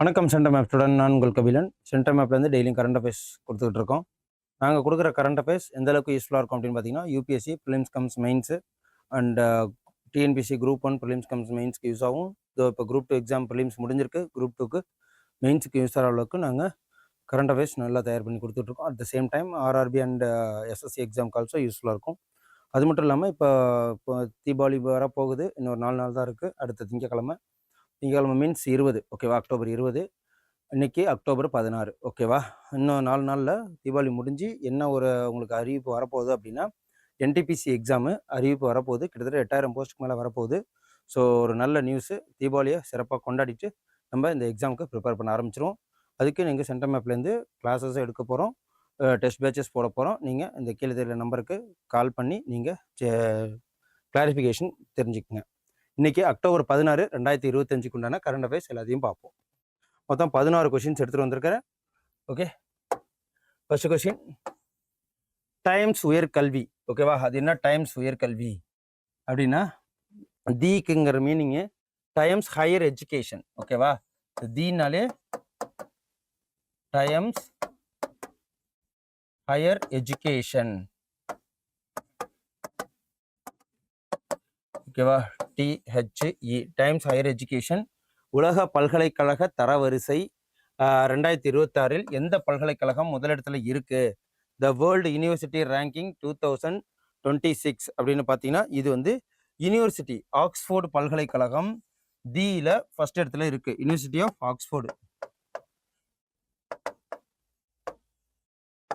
வணக்கம் centre map student நான் உங்கள் கபிலன். சென்டர் மேப்லேருந்து டெய்லியும் கரண்ட் அஃபேர்ஸ் கொடுத்துக்கிட்டு இருக்கோம். நாங்கள் கொடுக்குற கரண்ட் அஃபேர்ஸ் எந்த அளவுக்கு யூஸ்ஃபுல்லாக இருக்கும் அப்படின்னு பார்த்தீங்கன்னா UPSC prelims cum mains and TNPSC group one prelims cum மெயின்ஸ்க்கு use ஆகும். இதோ இப்போ குரூப் டூ எக்ஸாம் ப்ரிலிம்ஸ் முடிஞ்சிருக்கு. குரூப் டூக்கு மெயின்ஸுக்கு யூஸ் ஆகிற அளவுக்கு நாங்கள் கரண்ட் அஃபேர்ஸ் நல்லா தயார் பண்ணி கொடுத்துட்ருக்கோம் at the same time RRB and SSC exam கால்ஸும் யூஸ்ஃபுல்லாக இருக்கும். அது மட்டும் இல்லாமல் இப்போ இப்போ தீபாவளி வரப்போகுது இன்னொரு நாலு நாள் தான் இருக்குது அடுத்த திங்கக்கிழமை. திங்கக்கிழமை மீன்ஸ் இருபது. ஓகேவா அக்டோபர் இருபது. இன்னைக்கு அக்டோபர் பதினாறு. ஓகேவா இன்னும் நாலு நாளில் தீபாவளி முடிஞ்சு என்ன ஒரு உங்களுக்கு அறிவிப்பு வரப்போகுது அப்படின்னா என்டிபிசி எக்ஸாமு அறிவிப்பு வரப்போகுது. கிட்டத்தட்ட எட்டாயிரம் போஸ்ட்டுக்கு மேலே வரப்போகுது. ஸோ ஒரு நல்ல நியூஸு தீபாவளியை சிறப்பாக கொண்டாடிட்டு நம்ம இந்த எக்ஸாமுக்கு ப்ரிப்பேர் பண்ண ஆரம்பிச்சிருவோம். அதுக்கு நீங்கள் சென்டர் மேப்லேருந்து கிளாஸஸும் எடுக்க போகிறோம் டெஸ்ட் பேச்சஸ் போட போகிறோம் நீங்கள் இந்த கீழே தெரியல நம்பருக்கு கால் பண்ணி நீங்கள் கிளாரிஃபிகேஷன் தெரிஞ்சுக்கங்க. இன்னைக்கு அக்டோபர் பதினாறு ரெண்டாயிரத்தி இருபத்தஞ்சுக்கு உண்டான கரண்ட் அஃபேர்ஸ் எல்லாத்தையும் பார்ப்போம். மொத்தம் பதினாறு கொஷின்ஸ் எடுத்துகிட்டு வந்திருக்கிறேன். ஓகே ஃபர்ஸ்ட் கொஷின் டைம்ஸ் உயர்கல்வி ஓகேவா அது என்ன? டைம்ஸ் உயர்கல்வி அப்படின்னா தீக்குங்கிற மீனிங்கு டைம்ஸ் ஹையர் எஜுகேஷன் ஓகேவா தீனாலே டைம்ஸ் ஹையர் எஜுகேஷன் ஓகேவா டிஹெச்இ டைம்ஸ் ஹையர் எஜுகேஷன் உலக பல்கலைக்கழக தரவரிசை ரெண்டாயிரத்தி இருபத்தாறில் எந்த பல்கலைக்கழகம் முதலிடத்தில் இருக்குது the world university ranking two thousand twenty six அப்படின்னு பார்த்தீங்கன்னா இது வந்து யூனிவர்சிட்டி ஆக்ஸ்ஃபோர்டு பல்கலைக்கழகம் தியில் ஃபர்ஸ்ட் இடத்துல இருக்குது university of Oxford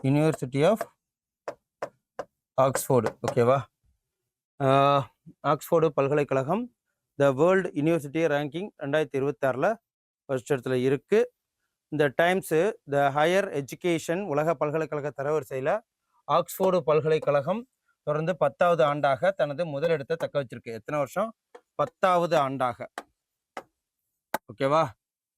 university of Oxford ஓகேவா ஆக்ஸ்ஃபோர்டு பல்கலைக்கழகம் த வேர்ல்டு யூனிவர்சிட்டி ரேங்கிங் ரெண்டாயிரத்தி இருபத்தாறில் ஃபர்ஸ்ட் இடத்துல இருக்குது இந்த டைம்ஸு த ஹையர் எஜுகேஷன் உலக பல்கலைக்கழக தரவரிசையில் ஆக்ஸ்ஃபோர்டு பல்கலைக்கழகம் தொடர்ந்து பத்தாவது ஆண்டாக தனது முதலிடத்தை தக்க வச்சிருக்கு. எத்தனை வருஷம்? பத்தாவது ஆண்டாக. ஓகேவா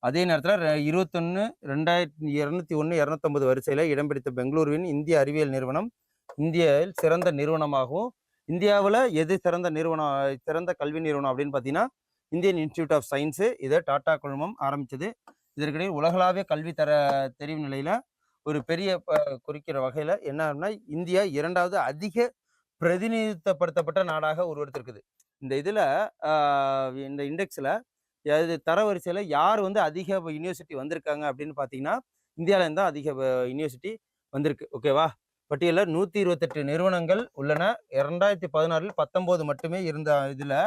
அதே நேரத்தில் இருபத்தொன்று ரெண்டாயிரத்தி இரநூத்தி ஒன்று இரநூத்தொம்பது வரிசையில் இடம் பிடித்த பெங்களூருவின் இந்திய அறிவியல் நிறுவனம் இந்தியாவில் சிறந்த நிறுவனமாகவும் இந்தியாவில் எது சிறந்த நிறுவனம் சிறந்த கல்வி நிறுவனம் அப்படின்னு பார்த்தீங்கன்னா இந்தியன் இன்ஸ்டியூட் ஆஃப் சயின்ஸு இதை டாடா குழுமம் ஆரம்பித்தது இதற்கிடையே உலகளாவிய கல்வி தர தெரிவு நிலையில் ஒரு பெரிய குறிக்கிற வகையில் என்ன அப்படின்னா இந்தியா இரண்டாவது அதிக பிரதிநிதித்துவப்படுத்தப்பட்ட நாடாக உருவெடுத்திருக்குது. இந்த இதில் இந்த இண்டெக்ஸில் அது தரவரிசையில் யார் வந்து அதிக யூனிவர்சிட்டி வந்திருக்காங்க அப்படின்னு பார்த்தீங்கன்னா இந்தியாவிலேருந்து தான் அதிக யூனிவர்சிட்டி வந்திருக்கு. ஓகேவா பட்டியலில் நூற்றி இருபத்தெட்டு நிறுவனங்கள் உள்ளன. இரண்டாயிரத்தி பதினாறில் பத்தொம்போது மட்டுமே இருந்த இதில்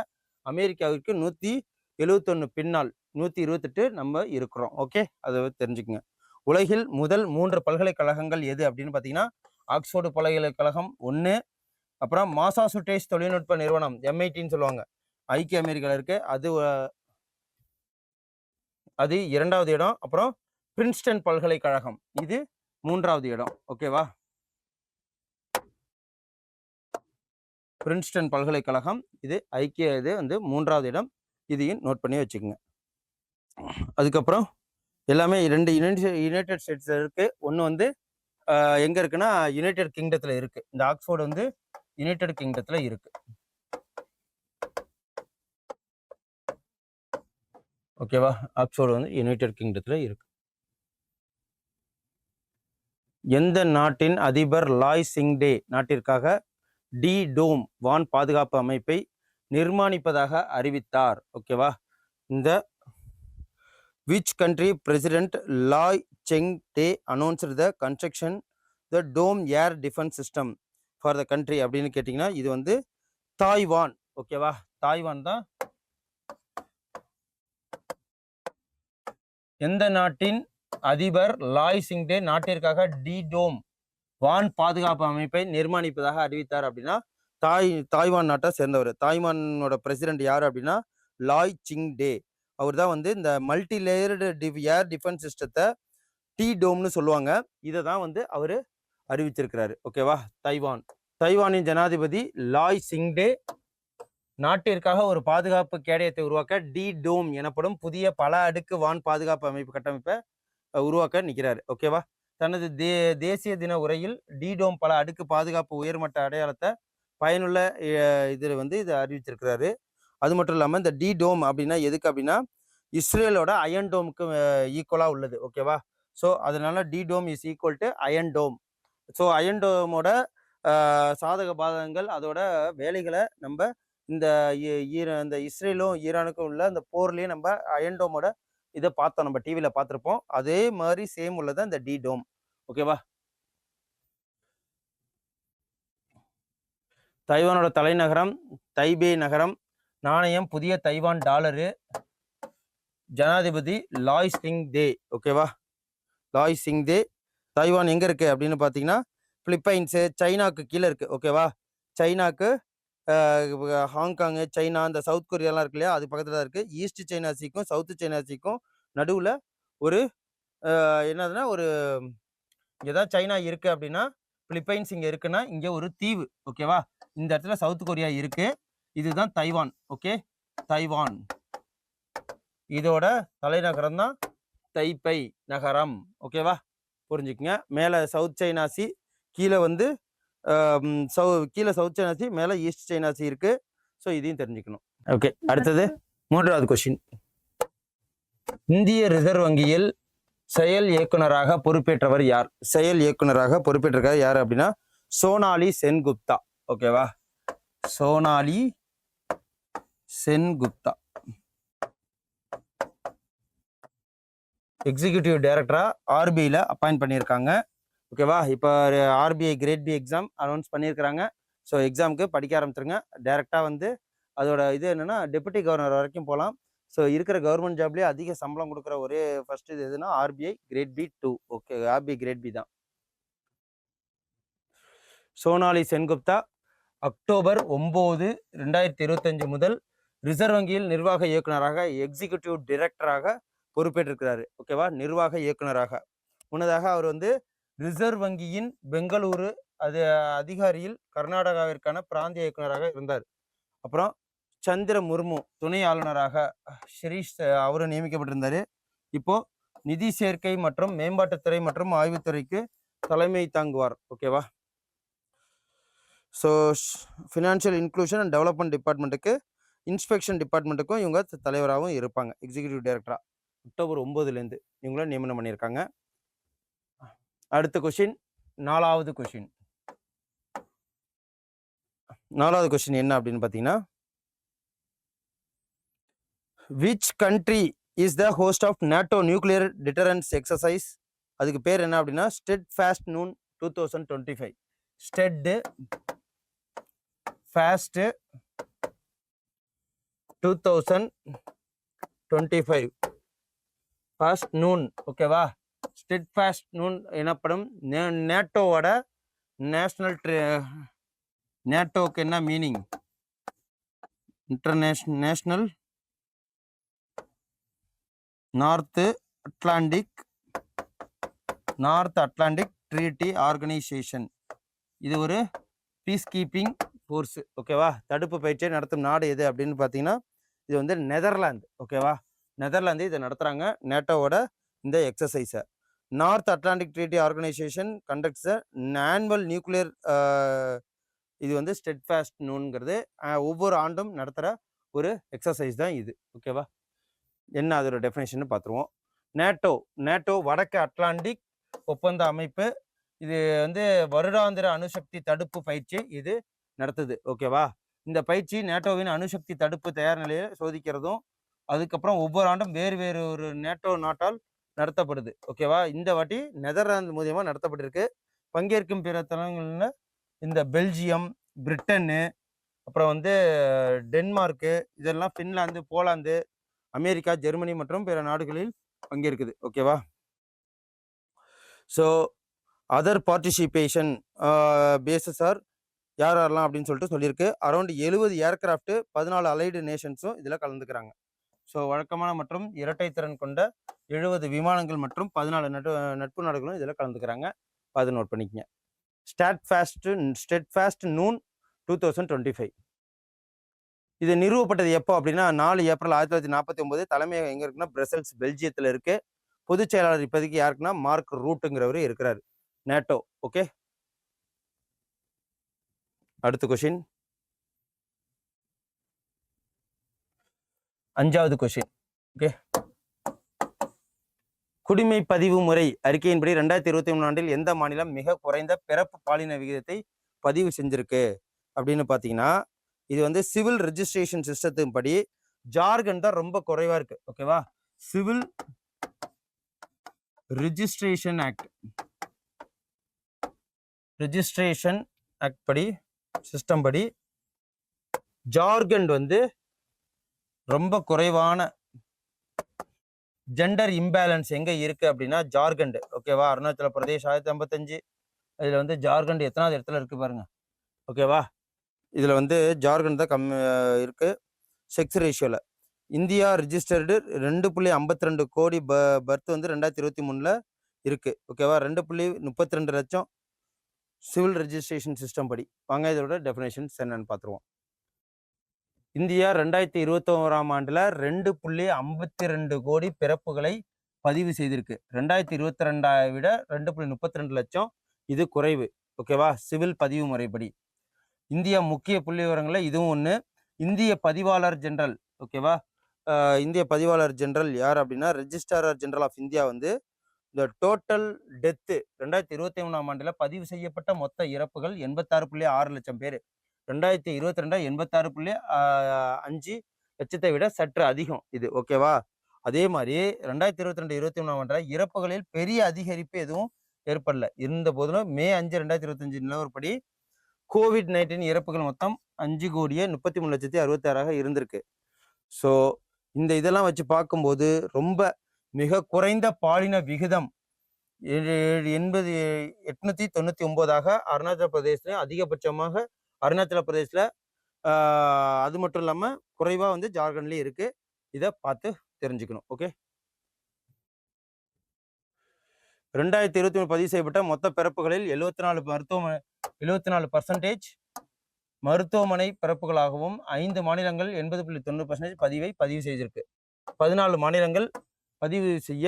அமெரிக்காவிற்கு நூற்றி எழுவத்தொன்று பின்னால் நூற்றி இருபத்தெட்டு நம்ம இருக்கிறோம். ஓகே அதை தெரிஞ்சுக்கங்க. உலகில் முதல் மூன்று பல்கலைக்கழகங்கள் எது அப்படின்னு பார்த்தீங்கன்னா ஆக்ஸ்போர்டு பல்கலைக்கழகம் ஒன்று அப்புறம் மாசாசுட்டேஸ் தொழில்நுட்ப நிறுவனம் எம்ஐடின்னு சொல்லுவாங்க. ஐக்கிய அமெரிக்காவில் இருக்குது அது அது இரண்டாவது இடம். அப்புறம் பிரின்ஸ்டன் பல்கலைக்கழகம். இது மூன்றாவது இடம். ஓகேவா பிரின்ஸ்டன் பல்கலைக்கழகம். இது ஐக்கிய இது வந்து மூன்றாவது இடம். இதையும் நோட் பண்ணி வச்சுக்கோங்க. அதுக்கப்புறம் எல்லாமே ரெண்டு யுனைடெட் யுனைடெட் ஸ்டேட்ஸ் இருக்கு. ஒன்று வந்து எங்கே இருக்குன்னா யுனைடெட் கிங்டத்தில் இருக்குது இந்த ஆக்ஸ்ஃபோர்டு வந்து யுனைடெட் கிங்டத்தில் இருக்குது ஓகேவா? ஆக்ஸ்போர்டு வந்து யுனைடெட் கிங்டத்தில் இருக்கு. எந்த நாட்டின் அதிபர் லாய் சிங்டே நாட்டிற்காக டி டோம் வான் பாதுகாப்பு அமைப்பை நிர்மாணிப்பதாக அறிவித்தார். ஓகேவா? இந்த which country president Lai Ching Te announced the construction the dome air defence system for the country அப்படின்னு கேட்டிங்கன்னா இது வந்து தாய்வான் ஓகேவா? தாய்வான் தான் எந்த நாட்டின் அதிபர் லாய் சிங்டே நாட்டிற்காக டி டோம் வான் பாதுகாப்பு அமைப்பை நிர்மாணிப்பதாக அறிவித்தார் அப்படின்னா தாய் தாய்வான் நாட்டை சேர்ந்தவர். தாய்வானோட பிரசிடென்ட் யார் அப்படின்னா லாய் சிங் டே அவர் தான் வந்து இந்த மல்டி லேயர்டு டிவ் ஏர் டிஃபென்ஸ் சிஸ்டத்தை டி டோம்னு சொல்லுவாங்க. இதை தான் வந்து அவர் அறிவிச்சிருக்கிறாரு. ஓகேவா? தைவான் தைவானின் ஜனாதிபதி லாய் சிங்டே நாட்டிற்காக ஒரு பாதுகாப்பு கேடயத்தை உருவாக்க டி டோம் எனப்படும் புதிய பல அடுக்கு வான் பாதுகாப்பு அமைப்பு கட்டமைப்பை உருவாக்க நிற்கிறாரு. ஓகேவா தனது தே தேசிய தின உரையில் டி டோம் பல அடுக்கு பாதுகாப்பு உயர்மட்ட அடையாளத்தை பயனுள்ள இதில் வந்து இதை அறிவிச்சிருக்கிறாரு அது மட்டும் இல்லாமல் இந்த டி டோம் அப்படின்னா எதுக்கு அப்படின்னா இஸ்ரேலோட அயன் டோமுக்கு ஈக்குவலாக உள்ளது. ஓகேவா ஸோ அதனால T Dome is equal to Iron Dome. So Iron டோமோட சாதக பாதகங்கள் அதோட வேலைகளை நம்ம இந்த இந்த இஸ்ரேலும் ஈரானுக்கும் உள்ள அந்த போர்லேயே நம்ம அயன் டோமோட இதை பார்த்தோம். நம்ம டிவியில் பார்த்துருப்போம். அதே மாதிரி சேம் உள்ளது இந்த டி டோம். ஓகேவா தைவானோட தலைநகரம் தைபே நகரம் நாணயம் புதிய தைவான் டாலரு ஜனாதிபதி லாய் சிங் தே. ஓகேவா லாய் சிங் தே. தைவான் எங்கே இருக்குது அப்படின்னு பார்த்தீங்கன்னா பிலிப்பைன்ஸு சைனாக்கு கீழே இருக்குது ஓகேவா சைனாக்கு ஹாங்காங்கு சைனா இந்த சவுத் கொரியாலாம் இருக்கு இல்லையா அது பக்கத்தில் தான் இருக்குது ஈஸ்ட் சைனா சீக்கும் சவுத்து சைனா சீக்கும். நடுவில் ஒரு என்னதுன்னா ஒரு ஏதாவது சைனா இருக்குது அப்படின்னா பிலிப்பைன்ஸ் இங்கே இருக்குன்னா இங்கே ஒரு தீவு ஓகேவா? இந்த இடத்துல சவுத் கொரியா இருக்குது இதுதான் தைவான் ஓகே? தைவான். இதோட தலைநகரம் தான் தைப்பை நகரம் ஓகேவா? புரிஞ்சுக்குங்க. மேலே சவுத் சைனா சி கீழே வந்து சவு கீழே சவுத் சைனா சி மேலே ஈஸ்ட் சைனா சி இருக்கு. ஸோ இதையும் தெரிஞ்சுக்கணும். ஓகே. அடுத்தது மூன்றாவது கொஸ்டின் இந்திய ரிசர்வ் வங்கியில் செயல் இயக்குனராக பொறுப்பேற்றவர் யார்? செயல் இயக்குனராக பொறுப்பேற்றிருக்கார் யார் அப்படின்னா சோனாலி சென்குப்தா. ஓகேவா? சோனாலி சென்குப்தா. எக்ஸிக்யூட்டிவ் டைரக்டரா ஆர்பிஐல அப்பாயிண்ட் பண்ணியிருக்காங்க. ஓகேவா இப்போ RBI grade B exam announce பண்ணியிருக்கிறாங்க ஸோ எக்ஸாமுக்கு படிக்க ஆரம்பிச்சிருங்க. டேரெக்டாக வந்து அதோட இது என்னென்னா டெபுட்டி கவர்னர் வரைக்கும் போகலாம் ஸோ இருக்கிற கவர்மெண்ட் ஜாப்லேயே அதிக சம்பளம் கொடுக்குற ஒரே ஃபர்ஸ்ட் இது எதுனா RBI grade B too okay RBI grade B தான். சோனாலி சென்குப்தா அக்டோபர் ஒம்பது ரெண்டாயிரத்தி இருபத்தஞ்சு முதல் ரிசர்வ் வங்கியில் நிர்வாக இயக்குனராக எக்ஸிகியூட்டிவ் டிரெக்டராக பொறுப்பேற்றிருக்கிறாரு. ஓகேவா நிர்வாக இயக்குனராக முன்னதாக அவர் வந்து ரிசர்வ் வங்கியின் பெங்களூரு அது அதிகாரியில் கர்நாடகாவிற்கான பிராந்திய இயக்குனராக இருந்தார். அப்புறம் சந்திர முர்மு துணை ஆளுநராக ஷிரீஷ் அவரும் நியமிக்கப்பட்டிருந்தார். இப்போ நிதி சேர்க்கை மற்றும் மேம்பாட்டுத்துறை மற்றும் ஆய்வுத்துறைக்கு தலைமை தாங்குவார். ஓகேவா so financial inclusion and development டிபார்ட்மெண்ட்டுக்கு இன்ஸ்பெக்ஷன் டிபார்ட்மெண்ட்டுக்கும் இவங்க தலைவராகவும் இருப்பாங்க. எக்ஸிக்யூட்டிவ் டைரக்டராக அக்டோபர் ஒம்போதுலேருந்து இவங்கள நியமனம் பண்ணியிருக்காங்க. அடுத்த கொஷின் நாலாவது கொஷின் நாலாவது கொஷின் என்ன அப்படின்னு பார்த்தீங்கன்னா which country is the host of NATO nuclear deterrence exercise அதுக்கு பேர் என்ன அப்படின்னா Steadfast Noon two thousand twenty five Steadfast two thousand twenty five fast Noon ஓகேவா ஸ்டெட்ஃபாஸ்ட் நூன் எனப்படும் நே- நேட்டோவோட நேஷ்னல் ட்ரே நேட்டோவுக்கு என்ன meaning? International North Atlantic North Atlantic Treaty Organisation. இது ஒரு பீஸ் கீப்பிங் ஃபோர்ஸு ஓகேவா? தடுப்பு பயிற்சியை நடத்தும் நாடு எது அப்படின்னு பார்த்தீங்கன்னா இது வந்து நெதர்லாந்து ஓகேவா? நெதர்லாந்து இதை நடத்துகிறாங்க நேட்டோவோட இந்த எக்ஸசைஸை. North Atlantic Treaty Organisation conducts annual nuclear இது வந்து ஸ்டெட்ஃபாஸ்ட் ஃபாஸ்ட் அஹ், ஒவ்வொரு ஆண்டும் நடத்துகிற ஒரு எக்ஸசைஸ் தான் இது. ஓகேவா என்ன அதோட டெஃபினேஷன் பார்த்துருவோம் நேட்டோ நேட்டோ வடக்கு அட்லாண்டிக் ஒப்பந்த அமைப்பு இது வந்து வருடாந்திர அணுசக்தி தடுப்பு பயிற்சி இது நடத்துது. ஓகேவா இந்த பயிற்சி நேட்டோவின் அணுசக்தி தடுப்பு தயார் நிலையை சோதிக்கிறதும் அதுக்கப்புறம் ஒவ்வொரு ஆண்டும் வேறு வேறு ஒரு நேட்டோ நாட்டால் நடத்தப்படுது. ஓகேவா இந்த வாட்டி நெதர்லாந்து மூலியமா நடத்தப்பட்டிருக்கு. பங்கேற்கும் பிற தளங்கள்ல இந்த பெல்ஜியம் பிரிட்டனு அப்புறம் வந்து டென்மார்க்கு இதெல்லாம் ஃபின்லாந்து போலாந்து அமெரிக்கா ஜெர்மனி மற்றும் பிற நாடுகளில் பங்கேற்குது. ஓகேவா so other participation bases are யார் யாரெல்லாம் அப்படின்னு சொல்லிட்டு சொல்லியிருக்கு. அரௌண்ட் எழுபது ஏர்கிராஃப்ட் பதினாலு அலைடு நேஷன்ஸும் இதில் கலந்துக்கிறாங்க. ஸோ வழக்கமான மற்றும் இரட்டை திறன் கொண்ட எழுபது விமானங்கள் மற்றும் பதினாலு நட்பு நட்பு நாடுகளும் இதில் கலந்துக்கிறாங்க. அதை நோட் பண்ணிக்கங்க. Steadfast Steadfast Noon two thousand twenty five இது நிறுவப்பட்டது எப்போ அப்படின்னா நாலு ஏப்ரல் ஆயிரத்தி தொள்ளாயிரத்தி நாற்பத்தி ஒம்பது தலைமையகம் எங்கே இருக்குன்னா பிரசல்ஸ் பெல்ஜியத்தில் இருக்குது பொதுச் செயலாளர் இப்போதைக்கு யாருக்குன்னா மார்க் ரூட்டுங்கிறவர் இருக்கிறார். நேட்டோ ஓகே அடுத்த கொஷின் அஞ்சாவது கொஷின் ஓகே குடிமை பதிவு முறை அறிக்கையின்படி ரெண்டாயிரத்தி இருபத்தி மூணு ஆண்டில் எந்த மாநிலம் மிக குறைந்த பிறப்பு பாலின விகிதத்தை பதிவு செஞ்சிருக்கு? அப்படின்னு பார்த்தீங்கன்னா இது வந்து சிவில் ரெஜிஸ்ட்ரேஷன் சிஸ்டத்தின் படி ஜார்க்கண்ட் தான் ரொம்ப குறைவா இருக்கு. ஓகேவா civil registration act registration act படி சிஸ்டம் படி ஜார்க்கண்ட் வந்து ரொம்ப குறைவான ஜெண்டர் இம்பேலன்ஸ் எங்கே இருக்குது அப்படின்னா ஜார்க்கண்ட். ஓகேவா அருணாச்சல பிரதேஷ் ஆயிரத்தி ஐம்பத்தஞ்சு. இதில் வந்து ஜார்க்கண்ட் எத்தனாவது இடத்துல இருக்குது பாருங்க. ஓகேவா இதில் வந்து ஜார்க்கண்ட் தான் கம்மி இருக்குது செக்ஸ் ரேஷியோவில் இந்தியா ரிஜிஸ்டர்டு ரெண்டு புள்ளி ஐம்பத்தி ரெண்டு கோடி ப பர்த் வந்து ரெண்டாயிரத்தி இருபத்தி மூணில் இருக்குது ஓகேவா ரெண்டு புள்ளி முப்பத்தி ரெண்டு லட்சம் சிவில் ரெஜிஸ்ட்ரேஷன் சிஸ்டம் படி. வாங்க இதோட டெஃபினேஷன்ஸ் என்னென்னு பார்த்துருவோம் இந்தியா ரெண்டாயிரத்தி இருபத்தோராம் ஆண்டுல ரெண்டு புள்ளி ஐம்பத்தி ரெண்டு கோடி பிறப்புகளை பதிவு செய்திருக்கு. ரெண்டாயிரத்தி இருபத்தி ரெண்டாவை விட ரெண்டு புள்ளி முப்பத்தி ரெண்டு லட்சம் இது குறைவு. ஓகேவா சிவில் பதிவு முறைப்படி. இந்தியா முக்கிய புள்ளி விவரங்களில் இதுவும் ஒன்று இந்திய பதிவாளர் ஜெனரல் ஓகேவா இந்திய பதிவாளர் ஜெனரல் யார் அப்படின்னா ரெஜிஸ்ட்ரார் ஜெனரல் ஆஃப் இந்தியா வந்து இந்த டோட்டல் டெத்து ரெண்டாயிரத்தி இருபத்தி மூணாம் ஆண்டில் பதிவு செய்யப்பட்ட மொத்த இறப்புகள் எண்பத்தாறு புள்ளி ஆறு லட்சம் பேர். ரெண்டாயிரத்தி இருபத்தி ரெண்டா எண்பத்தாறு புள்ளி அஞ்சு லட்சத்தை விட சற்று அதிகம் இது ஓகேவா? அதே மாதிரி ரெண்டாயிரத்தி இருபத்தி ரெண்டு இருபத்தி மூணாம் ஆண்டில் இறப்புகளில் பெரிய அதிகரிப்பு எதுவும் ஏற்படல. இருந்த போதிலும் மே அஞ்சு ரெண்டாயிரத்தி இருபத்தஞ்சு நிலவரப்படி கோவிட் நைன்டீன் இறப்புகள் மொத்தம் அஞ்சு கோடியே முப்பத்தி மூணு லட்சத்தி அறுபத்தாறாக இருந்திருக்கு. ஸோ இந்த இதெல்லாம் வச்சு பார்க்கும்போது ரொம்ப மிக குறைந்த பாலின விகிதம் ஏழு- எண்பது எட்நூத்தி தொண்ணூத்தி ஒன்பதாக அருணாச்சல பிரதேசத்துல அதிகபட்சமாக அருணாச்சல பிரதேசில் அது மட்டும் இல்லாமல் குறைவாக வந்து ஜார்க்கண்ட்லேயும் இருக்குது இதை பார்த்து தெரிஞ்சுக்கணும். ஓகே? ரெண்டாயிரத்தி இருபத்தி மூணு பதிவு செய்யப்பட்ட மொத்த பிறப்புகளில் எழுபத்தி நாலு மருத்துவமனை எழுபத்தி நாலு பர்சன்டேஜ் மருத்துவமனை பிறப்புகளாகவும் ஐந்து மாநிலங்கள் எண்பது புள்ளி தொண்ணூறு பர்சன்டேஜ் பதிவை பதிவு செய்திருக்கு. பதினாலு மாநிலங்கள் பதிவு செய்ய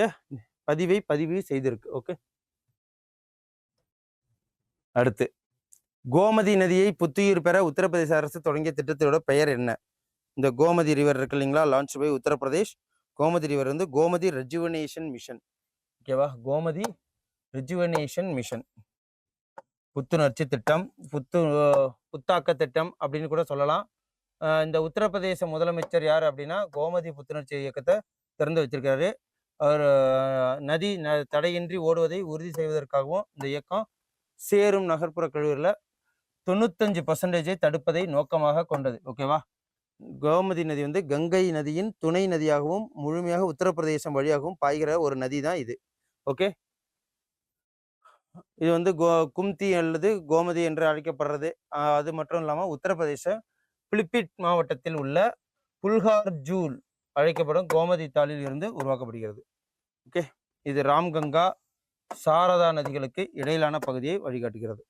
பதிவை பதிவு செய்திருக்கு. ஓகே? அடுத்து. கோமதி நதியை புத்துயிர் பெற உத்தரப்பிரதேச அரசு தொடங்கிய திட்டத்தோட பெயர் என்ன? இந்த கோமதி ரிவர் இருக்கு இல்லைங்களா? Launch by Uttar Pradesh. Gomti river வந்து கோமதி ரெஜுவனேஷன் மிஷன் ஓகேவா கோமதி ரிஜுவனேஷன் மிஷன் புத்துணர்ச்சி திட்டம் புத்து புத்தாக்க திட்டம் அப்படின்னு கூட சொல்லலாம். இந்த உத்தரப்பிரதேச முதலமைச்சர் யார் அப்படின்னா கோமதி புத்துணர்ச்சி இயக்கத்தை திறந்து வச்சிருக்காரு. அவர் நதி ந- தடையின்றி ஓடுவதை உறுதி செய்வதற்காகவும் இந்த இயக்கம் சேரும் நகர்ப்புற கழிவுகளில் தொண்ணூத்தஞ்சு பர்சன்டேஜை தடுப்பதை நோக்கமாக கொண்டது. ஓகேவா கோமதி நதி வந்து கங்கை நதியின் துணை நதியாகவும் முழுமையாக உத்தரப்பிரதேசம் வழியாகவும் பாய்கிற ஒரு நதி தான் இது. ஓகே இது வந்து கோ கும்தி அல்லது கோமதி என்று அழைக்கப்படுறது. அது மட்டும் இல்லாமல் உத்தரப்பிரதேச பிலிப்பிட் மாவட்டத்தில் உள்ள புல்கார் ஜூல் அழைக்கப்படும் கோமதி தாளில் இருந்து உருவாக்கப்படுகிறது. ஓகே இது ராம்கங்கா சாரதா நதிகளுக்கு இடையிலான பகுதியை வழிகாட்டுகிறது.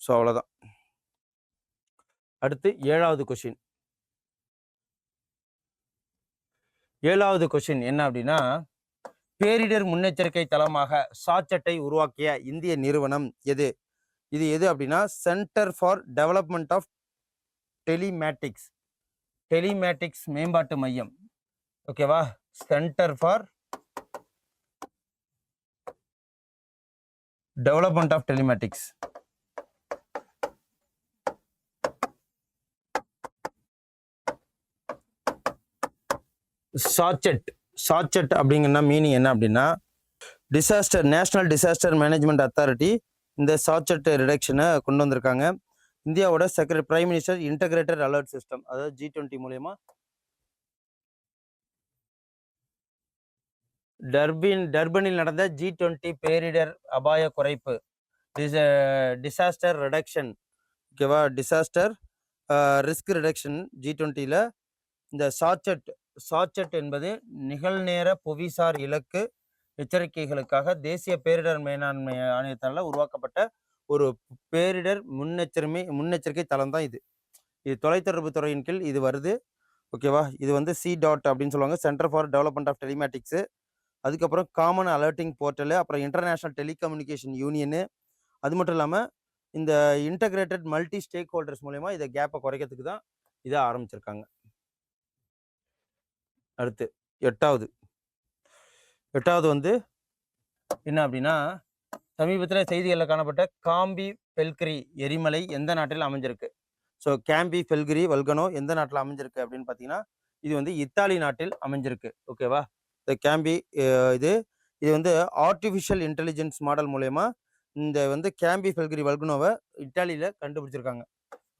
ஸோ அவ்வளோதான் அடுத்து ஏழாவது கொஷின் ஏழாவது கொஷின் என்ன அப்படின்னா பேரிடர் முன்னெச்சரிக்கை தளமாக சாச்சட்டை உருவாக்கிய இந்திய நிறுவனம் எது? இது எது அப்படின்னா centre for development of telematics telematics மேம்பாட்டு மையம். ஓகேவா centre for development of telematics SACHET SACHET அப்படிங்கன்னா meaning என்ன அப்படின்னா disaster national disaster management authority இந்த சாச்செட் ரிடக்ஷனை கொண்டு வந்திருக்காங்க. இந்தியாவோட secretary prime minister integrated alert system அதாவது ஜி டுவெண்ட்டி மூலயமா. டர்பின் டர்பனில் நடந்த ஜி டுவெண்ட்டி பேரிடர் அபாய குறைப்பு. டிசாஸ்டர் ரிடக்ஷன் ஓகேவா டிசாஸ்டர் ரிஸ்க் ரிடக்ஷன் ஜி டுவெண்ட்டியில் இந்த சாச்சட் சாச்சட் என்பது நிகழ்நேர புவிசார் இலக்கு எச்சரிக்கைகளுக்காக தேசிய பேரிடர் மேலாண்மை ஆணையத்தால் உருவாக்கப்பட்ட ஒரு பேரிடர் முன்னெச்சரிமை முன்னெச்சரிக்கை தளம் தான் இது. இது தொலைத்தொடர்பு துறையின் கீழ் இது வருது. ஓகேவா இது வந்து சி டாட் அப்படின்னு சொல்லுவாங்க. Centre for Development of Telematics அதுக்கப்புறம் காமன் அலர்ட்டிங் போர்ட்டலு அப்புறம் இன்டர்நேஷ்னல் டெலிகம்யூனிகேஷன் யூனியனு அது மட்டும் இல்லாமல் இந்த இன்டகிரேட்டட் மல்டி ஸ்டேக் ஹோல்டர்ஸ் மூலயமா இதை கேப்பை குறைக்கிறதுக்கு தான் இதை ஆரம்பிச்சிருக்காங்க. அடுத்து எட்டாவது. எட்டாவது வந்து என்ன அப்படின்னா சமீபத்தில் செய்திகளில் காணப்பட்ட காம்பி பெல்கிரி எரிமலை எந்த நாட்டில் அமைஞ்சிருக்கு? ஸோ கேம்பி பெல்கிரி வல்கனோ எந்த நாட்டில் அமைஞ்சிருக்கு அப்படின்னு பார்த்தீங்கன்னா இது வந்து இத்தாலி நாட்டில் அமைஞ்சிருக்கு. ஓகேவா இந்த கேம்பி இது இது வந்து ஆர்டிஃபிஷியல் இன்டெலிஜென்ஸ் மாடல் மூலயமா இந்த வந்து கேம்பி பெல்கிரி வல்கனோவை இத்தாலியில் கண்டுபிடிச்சிருக்காங்க.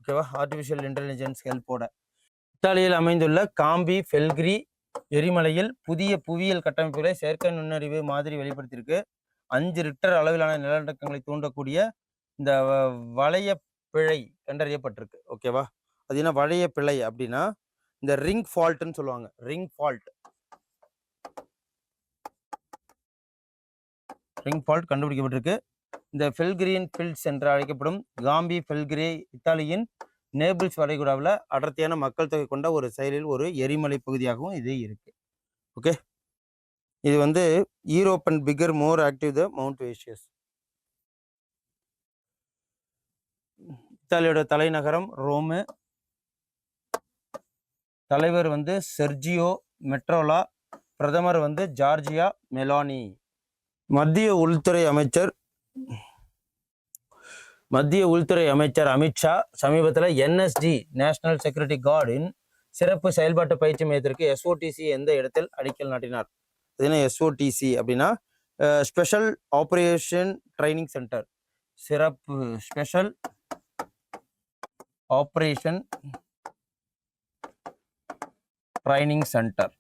ஓகேவா ஆர்டிஃபிஷியல் இன்டெலிஜென்ஸ் ஹெல்ப்போட இத்தாலியில் அமைந்துள்ள காம்பி பெல்கிரி எரிமலையில் புதிய புவியியல் கட்டமைப்புகளை செயற்கை நுண்ணறிவு மாதிரி வெளிப்படுத்தியிருக்கு. அஞ்சு ரிக்டர் அளவிலான நிலநடுக்கங்களை தூண்டக்கூடிய இந்த வ- வளைய பிழை கண்டறியப்பட்டிருக்கு. ஓகேவா அது என்ன வளைய பிழை அப்படின்னா இந்த ரிங் ஃபால்ட்னு சொல்லுவாங்க. ரிங் ஃபால்ட் ரிங் ஃபால்ட் கண்டுபிடிக்கப்பட்டிருக்கு. இந்த ஃபெல்கிரியன் ஃபில்ட்ஸ் என்று அழைக்கப்படும் காம்பி ஃபெல்கிரி இத்தாலியின் நேபிள்ஸ் வளைகுடாவில் அடர்த்தியான மக்கள் தொகை கொண்ட ஒரு செயலில் ஒரு எரிமலை பகுதியாகவும் இது இருக்கு. ஓகே இது வந்து Europe and bigger more active the Mount Asia's இத்தாலியோட தலைநகரம் ரோமு. தலைவர் வந்து செர்ஜியோ மெட்ரோலா பிரதமர் வந்து ஜார்ஜியா மெலானி. மத்திய உள்துறை அமைச்சர் மத்திய உள்துறை அமைச்சர் அமித்ஷா சமீபத்தில் என்எஸ்டி நேஷனல் செக்யூரிட்டி கார்டின் சிறப்பு செயல்பாட்டு பயிற்சி மையத்திற்கு எஸ்ஓடிசி எந்த இடத்தில் அடிக்கல் நாட்டினார்? அது என்ன எஸ்ஓடிசி அப்படின்னா ஸ்பெஷல் ஆப்ரேஷன் ட்ரைனிங் சென்டர். சிறப்பு ஸ்பெஷல் ஆப்ரேஷன் ட்ரைனிங் சென்டர்.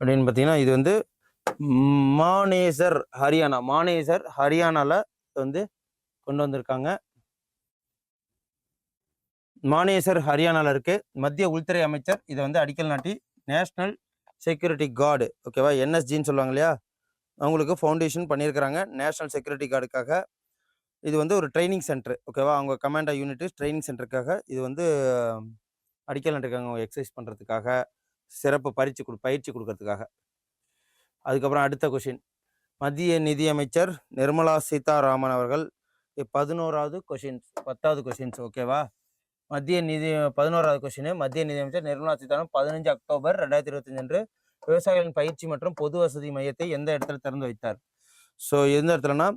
அப்படின்னு பார்த்தீங்கன்னா இது வந்து மானேசர் ஹரியானா. மானேசர் ஹரியானால வந்து கொண்டு வந்திருக்காங்க. மானேசர் ஹரியானால இருக்கு. மத்திய உள்துறை அமைச்சர் இதை வந்து அடிக்கல் நாட்டி நேஷனல் செக்யூரிட்டி கார்டு ஓகேவா என்எஸ்ஜின்னு சொல்லுவாங்க இல்லையா? அவங்களுக்கு ஃபவுண்டேஷன் பண்ணியிருக்கிறாங்க. நேஷனல் செக்யூரிட்டி கார்டுக்காக. இது வந்து ஒரு ட்ரைனிங் சென்டர் ஓகேவா அவங்க கமாண்டா யூனிட் ட்ரைனிங் சென்டருக்காக. இது வந்து அடிக்கல் நட்டுருக்காங்க அவங்க எக்ஸசைஸ் பண்ணுறதுக்காக சிறப்பு பயிற்சி கொடு பயிற்சி கொடுக்கறதுக்காக. அதுக்கப்புறம் அடுத்த கொஷின் மத்திய நிதியமைச்சர் நிர்மலா சீதாராமன் அவர்கள் பதினோராவது கொஷின்ஸ் பத்தாவது கொஷின்ஸ் ஓகேவா மத்திய நிதி பதினோராவது கொஷின் மத்திய நிதியமைச்சர் நிர்மலா சீதாராமன் பதினஞ்சு அக்டோபர் ரெண்டாயிரத்தி இருபத்தஞ்சு அன்று விவசாயிகளின் பயிற்சி மற்றும் பொது வசதி மையத்தை எந்த இடத்துல திறந்து வைத்தார்? ஸோ எந்த இடத்துலனா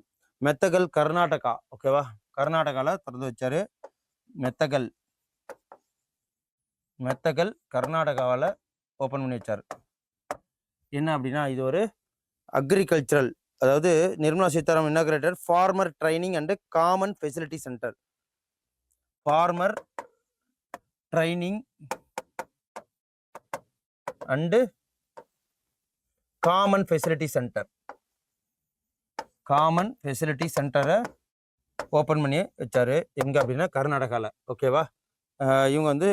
மெத்தகல் கர்நாடகா ஓகேவா கர்நாடகாவில் திறந்து வச்சார் மெத்தகல். மெத்தகல் கர்நாடகாவில் ஓப்பன் பண்ணி வச்சார். என்ன அப்படின்னா இது ஒரு அக்ரிகல்ச்சரல் அதாவது Nirmala Sitharaman inaugurated farmer training and common facility centre farmer training and common facility centre common facility சென்டரை ஓப்பன் பண்ணி வச்சார். எங்கே அப்படின்னா கர்நாடகாவில் ஓகேவா இவங்க வந்து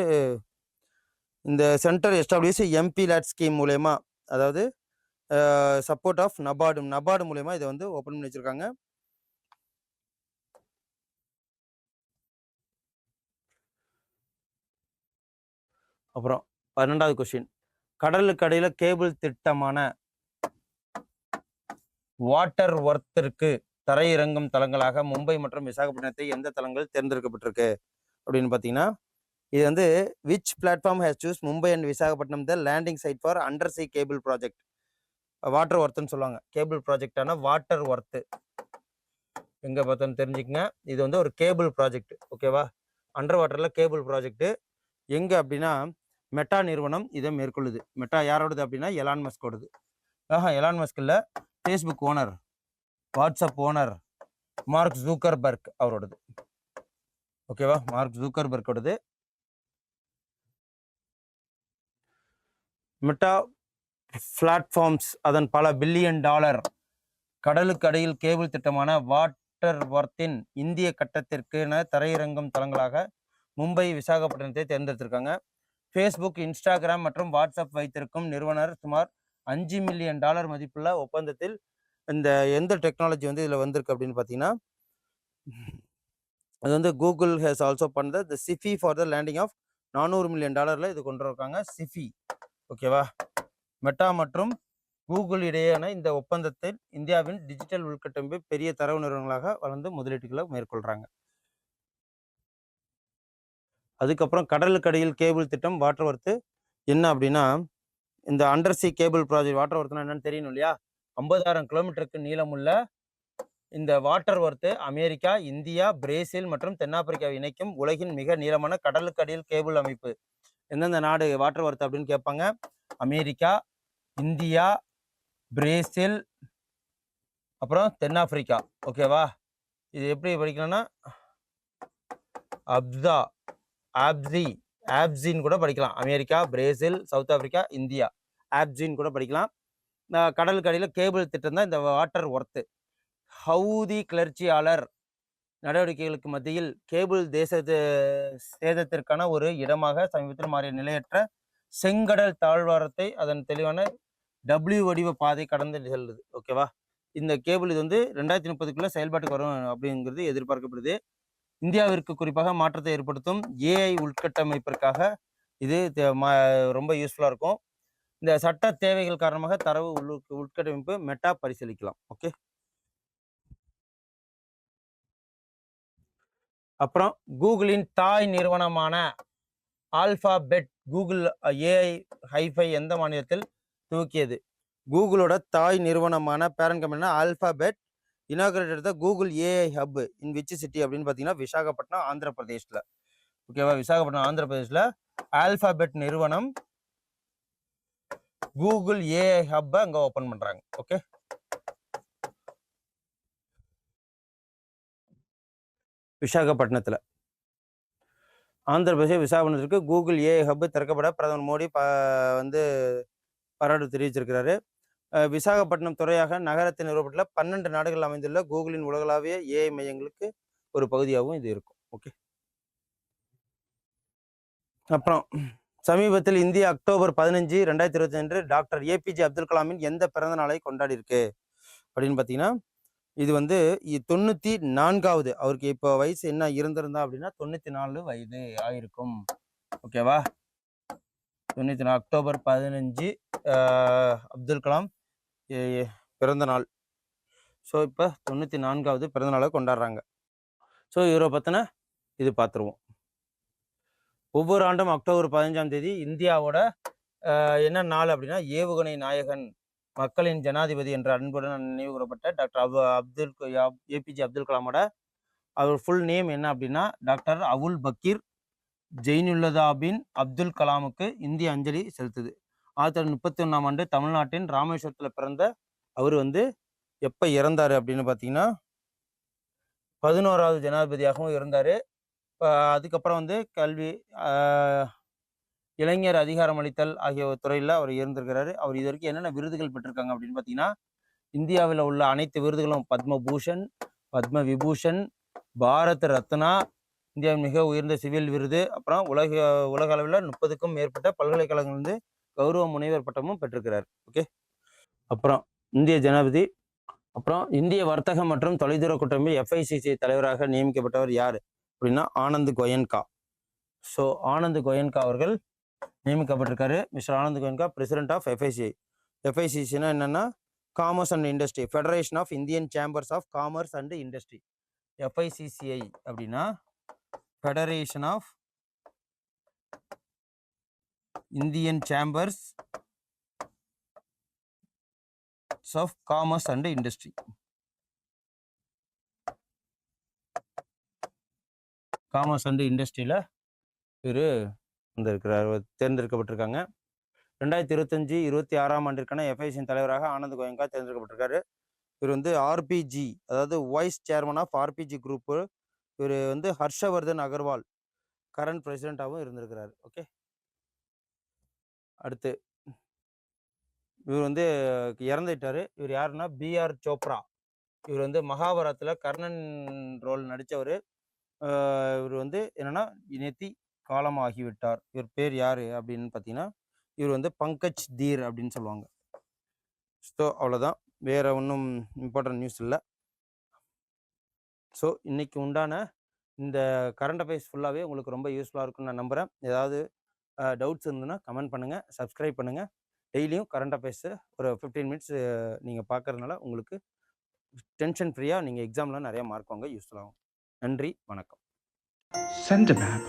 இந்த centre establish MP LAD scheme மூலயமா அதாவது சப்போர்ட் ஆஃப் நபார்டு நபார்டு மூலயமா இதை வந்து ஓப்பன் பண்ணி வச்சிருக்காங்க. அப்புறம் பன்னெண்டாவது கொஸ்டின் கடலுக்கு அடியில கேபிள் திட்டமான வாட்டர் ஒர்த்திற்கு தரையிறங்கும் தளங்களாக மும்பை மற்றும் விசாகப்பட்டினத்தை எந்த தளங்கள் தேர்ந்தெடுக்கப்பட்டிருக்கு? அப்படின்னு பார்த்தீங்கன்னா இது வந்து which platform has choose Mumbai and Visakhapatnam the landing site for under sea cable project water ஒர்த்துன்னு சொல்லுவாங்க. கேபிள் ப்ராஜெக்டான வாட்டர் ஒர்த்து எங்கே பார்த்தோன்னு தெரிஞ்சுக்கங்க. இது வந்து ஒரு கேபிள் ப்ராஜெக்ட் ஓகேவா அண்டர் வாட்டரில் கேபிள் ப்ராஜெக்ட்டு எங்கே அப்படின்னா மெட்டா நிறுவனம் இதை மேற்கொள்ளுது. மெட்டா யாரோடது அப்படின்னா எலான் மஸ்கோடது ஆஹா எலான் மஸ்க் இல்லை. Facebook owner WhatsApp owner Mark Zuckerberg அவரோடது. ஓகேவா மார்க் ஜூக்கர்பர்க்கோடது மெட்டா பிளாட்ஃபார்ம்ஸ் அதன் பல பில்லியன் டாலர் கடலுக்கு அடியில் கேபிள் திட்டமான வாட்டர் வர்த்தின் இந்திய கட்டத்திற்கென தரையிறங்கும் தளங்களாக மும்பை விசாகப்பட்டினத்தை தேர்ந்தெடுத்திருக்காங்க. ஃபேஸ்புக் இன்ஸ்டாகிராம் மற்றும் வாட்ஸ்அப் வைத்திருக்கும் நிறுவனர் சுமார் அஞ்சு மில்லியன் டாலர் மதிப்புள்ள ஒப்பந்தத்தில் இந்த எந்த டெக்னாலஜி வந்து இதில் வந்திருக்கு அப்படின்னு பார்த்தீங்கன்னா அது வந்து கூகுள் ஹேஸ் ஆல்சோ பண்ண the Sify for the landing of நானூறு மில்லியன் டாலரில் இது கொண்டு இருக்காங்க சிஃபி ஓகேவா? மெட்டா மற்றும் கூகுள் இடையேயான இந்த ஒப்பந்தத்தில் இந்தியாவின் டிஜிட்டல் உள்கட்டமைப்பு பெரிய தரவு நிறுவனங்களாக வளர்ந்து முதலீட்டுகளை மேற்கொள்கிறாங்க அதுக்கப்புறம் கடலுக்கடியில் கேபிள் திட்டம் வாட்டர் ஒர்த்து என்ன அப்படின்னா இந்த அண்டர்சி கேபிள் ப்ராஜெக்ட் வாட்டர் ஒர்த்னா என்னன்னு தெரியணும் இல்லையா? ஐம்பதாயிரம் கிலோமீட்டருக்கு நீளமுள்ள இந்த water worth America India Brazil மற்றும் தென்னாப்பிரிக்காவை இணைக்கும் உலகின் மிக நீளமான கடலுக்கடியில் கேபிள் அமைப்பு. எந்தெந்த நாடு வாட்டர் ஒர்த் அப்படின்னு கேட்பாங்க. அமெரிக்கா இந்தியா பிரேசில் அப்புறம் தென்னாப்பிரிக்கா. ஓகேவா இது எப்படி படிக்கணும்னா அப்தா ஆப்ஸி ஆப்ஸின்னு கூட படிக்கலாம். America Brazil South Africa India. ஆப்ஸின்னு கூட படிக்கலாம். இந்த கடலுக்கு அடியில் கேபிள் திட்டம் தான் இந்த வாட்டர் ஒர்த்து ஹவுதி கிளர்ச்சியாளர். நடவடிக்கைகளுக்கு மத்தியில் கேபிள் தேச சேதத்திற்கான ஒரு இடமாக சமீபத்தில் மாறிய நிலையற்ற செங்கடல் தாழ்வாரத்தை அதன் தெளிவான டபிள்யூ வடிவ பாதை கடந்து செல்லுது. ஓகேவா இந்த கேபிள் இது வந்து ரெண்டாயிரத்தி முப்பதுக்குள்ள செயல்பாட்டுக்கு வரும் அப்படிங்கிறது எதிர்பார்க்கப்படுது. இந்தியாவிற்கு குறிப்பாக மாற்றத்தை ஏற்படுத்தும் ஏஐ உள்கட்டமைப்பிற்காக இது தே- ரொம்ப யூஸ்ஃபுல்லாக இருக்கும். இந்த சட்ட தேவைகள் காரணமாக தரவு உள் உட்கட்டமைப்பு மெட்டா பரிசீலிக்கலாம். ஓகே அப்புறம் கூகுளின் தாய் நிறுவனமான ஆல்பாபெட் கூகுள் ஏஐ ஹைஃபை எந்த மாநிலத்தில் துவக்கியது? கூகுளோட தாய் நிறுவனமான parent கம்பெனினா Alphabet. Inaugurated the Google AI hub in which city அப்படின்னு பார்த்தீங்கன்னா விசாகப்பட்டினம் ஆந்திர பிரதேஷில் ஓகேவா விசாகப்பட்டினம் ஆந்திர பிரதேஷில் ஆல்பாபெட் நிறுவனம் கூகுள் ஏஐ ஹப்பை அங்கே ஓப்பன் பண்ணுறாங்க ஓகே விசாகப்பட்டினத்தில். Andhra Pradesh விசாகப்பட்டினத்திற்கு Google AI hub திறக்கப்பட பிரதமர் மோடி ப வந்து பாராட்டு தெரிவிச்சிருக்கிறாரு. விசாகப்பட்டினம் துறையாக நகரத்தில் நிறுவப்பட்டுள்ள பன்னெண்டு நாடுகள் அமைந்துள்ள கூகுளின் உலகளாவிய ஏஐ மையங்களுக்கு ஒரு பகுதியாகவும் இது இருக்கும். ஓகே. அப்புறம் சமீபத்தில் இந்தியா அக்டோபர் பதினஞ்சு ரெண்டாயிரத்தி இருபத்தி அன்று டாக்டர் ஏபிஜே அப்துல் கலாமின் எந்த பிறந்த நாளை கொண்டாடி இருக்கு? அப்படின்னு பார்த்தீங்கன்னா இது வந்து தொண்ணூற்றி தொண்ணூத்தி நான்காவது. அவருக்கு இப்போ வயசு என்ன இருந்திருந்தா அப்படின்னா தொண்ணூத்தி நாலு வயது ஆயிருக்கும். ஓகேவா தொண்ணூத்தி நாலு அக்டோபர் பதினஞ்சு அப்துல் கலாம் பிறந்த நாள். ஸோ இப்போ தொண்ணூற்றி நான்காவது பிறந்த நாளை கொண்டாடுறாங்க. ஸோ இவரை பற்றின இது பார்த்துருவோம் ஒவ்வொரு ஆண்டும் அக்டோபர் பதினஞ்சாம் தேதி இந்தியாவோட என்ன நாள் அப்படின்னா ஏவுகணை நாயகன் மக்களின் ஜனாதிபதி என்ற அன்புடன் நினைவு கூறப்பட்ட டாக்டர் அபு அப்துல் ஏபிஜே அப்துல் கலாமோட அவர் ஃபுல் நேம் என்ன அப்படின்னா டாக்டர் அவுல் பக்கீர் ஜெயினுல்லதா பின் அப்துல் கலாமுக்கு இந்திய அஞ்சலி செலுத்துது. ஆயிரத்தி தொள்ளாயிரத்தி முப்பத்தி ஒன்றாம் ஆண்டு தமிழ்நாட்டின் ராமேஸ்வரத்தில் பிறந்த அவர் வந்து எப்போ இறந்தார் அப்படின்னு பார்த்தீங்கன்னா பதினோராவது ஜனாதிபதியாகவும் இருந்தார். அதுக்கப்புறம் வந்து கல்வி இளைஞர் அதிகாரம் அளித்தல் ஆகிய துறையில் அவர் இருந்திருக்கிறாரு. அவர் இது வரைக்கும் என்னென்ன விருதுகள் பெற்றிருக்காங்க அப்படின்னு பார்த்தீங்கன்னா இந்தியாவில் உள்ள அனைத்து விருதுகளும் பத்மபூஷன் பத்ம விபூஷன் பாரத் ரத்னா இந்தியாவின் மிக உயர்ந்த சிவில் விருது அப்புறம் உலக உலக அளவில் முப்பதுக்கும் மேற்பட்ட பல்கலைக்கழகங்கள் கௌரவ முனைவர் பட்டமும் பெற்றிருக்கிறார். ஓகே? அப்புறம் இந்திய ஜனாதிபதி அப்புறம் இந்திய வர்த்தக மற்றும் தொலைதூர கூட்டமைப்பு எஃப்ஐசிசி தலைவராக நியமிக்கப்பட்டவர் யார்? அப்படின்னா ஆனந்த் கோயன்கா. ஸோ ஆனந்த் கோயன்கா அவர்கள் நியமிக்கப்பட்டிருக்காரு. Mister Anand Goenka president of FICI எஃப்ஐசிசினா என்னென்னா commerce and industry federation of Indian chambers of commerce and industry FICCI அப்படின்னா federation of Indian chambers of commerce and industry commerce and இண்டஸ்ட்ரியில் இரு வந்திருக்கிறார் தேர்ந்தெடுக்கப்பட்டிருக்காங்க. ரெண்டாயிரத்தி இருபத்தஞ்சி இருபத்தி ஆறாம் ஆண்டிற்கான எஃப்ஐசியின் தலைவராக ஆனந்த் கோயங்கா தேர்ந்தெடுக்கப்பட்டிருக்காரு. இவர் வந்து ஆர்பிஜி அதாவது vice chairman of RPG group இவர் வந்து ஹர்ஷவர்தன் அகர்வால் கரண்ட் பிரசிடென்ட்டாகவும் இருந்திருக்கிறாரு. ஓகே அடுத்து இவர் வந்து இறந்துட்டாரு. இவர் யாருன்னா பிஆர் சோப்ரா இவர் வந்து மகாபாரத்தில் கர்ணன் ரோல் நடித்தவர் இவர் வந்து என்னன்னா நேத்தி காலமாகிவிட்டார். இவர் பேர் யார் அப்படின்னு பார்த்தீங்கன்னா இவர் வந்து பங்கஜ் தீர் அப்படின்னு சொல்லுவாங்க. ஸோ அவ்வளோதான் வேற ஒன்றும் இம்பார்ட்டன்ட் நியூஸ் இல்லை. ஸோ இன்னைக்கு உண்டான இந்த கரண்ட் அஃபேர்ஸ் ஃபுல்லாகவே உங்களுக்கு ரொம்ப யூஸ்ஃபுல்லாக இருக்கும்னு நான் நம்புகிறேன் ஏதாவது டவுட்ஸ் இருந்ததுன்னா கமெண்ட் பண்ணுங்கள் சப்ஸ்கிரைப் பண்ணுங்கள் டெய்லியும் கரண்ட் அஃபேர்ஸு ஒரு ஃபிஃப்டீன் மினிட்ஸ் நீங்கள் பார்க்கறதுனால உங்களுக்கு டென்ஷன் ஃப்ரீயாக நீங்கள் எக்ஸாம்லாம் நிறையா மார்க் வாங்க யூஸ்ஃபுல்லாகும் நன்றி வணக்கம். சென்ட் மேப்.